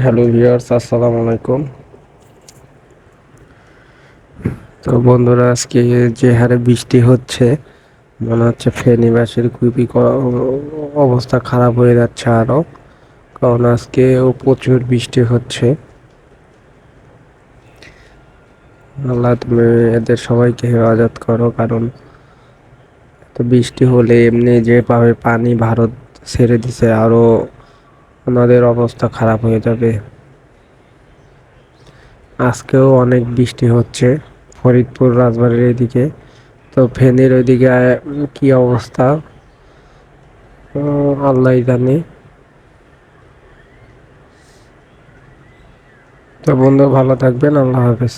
Hello viewers, আসসালামু আলাইকুম। তো বন্ধুরা, আজকে যে হারে বৃষ্টি হচ্ছে, মনে হচ্ছে ফেনীবাসীর খুবই অবস্থা খারাপ হয়ে যাচ্ছে আরও কারণ আজকে প্রচুর বৃষ্টি হচ্ছে। আল্লাহ তুমি এদের সবাইকে হেফাজত করো, কারণ তো বৃষ্টি হলে এমনি যেভাবে পানি ভারত ছেড়ে দিছে আরও ওনাদের অবস্থা খারাপ হয়ে যাবে। আজকেও অনেক বৃষ্টি হচ্ছে ফরিদপুর রাজবাড়ির এদিকে। তো ফেনীর ওইদিকে কি অবস্থা? আল্লাহ জানে। তো বন্ধু, ভালো থাকবেন, আল্লাহ হাফেজ।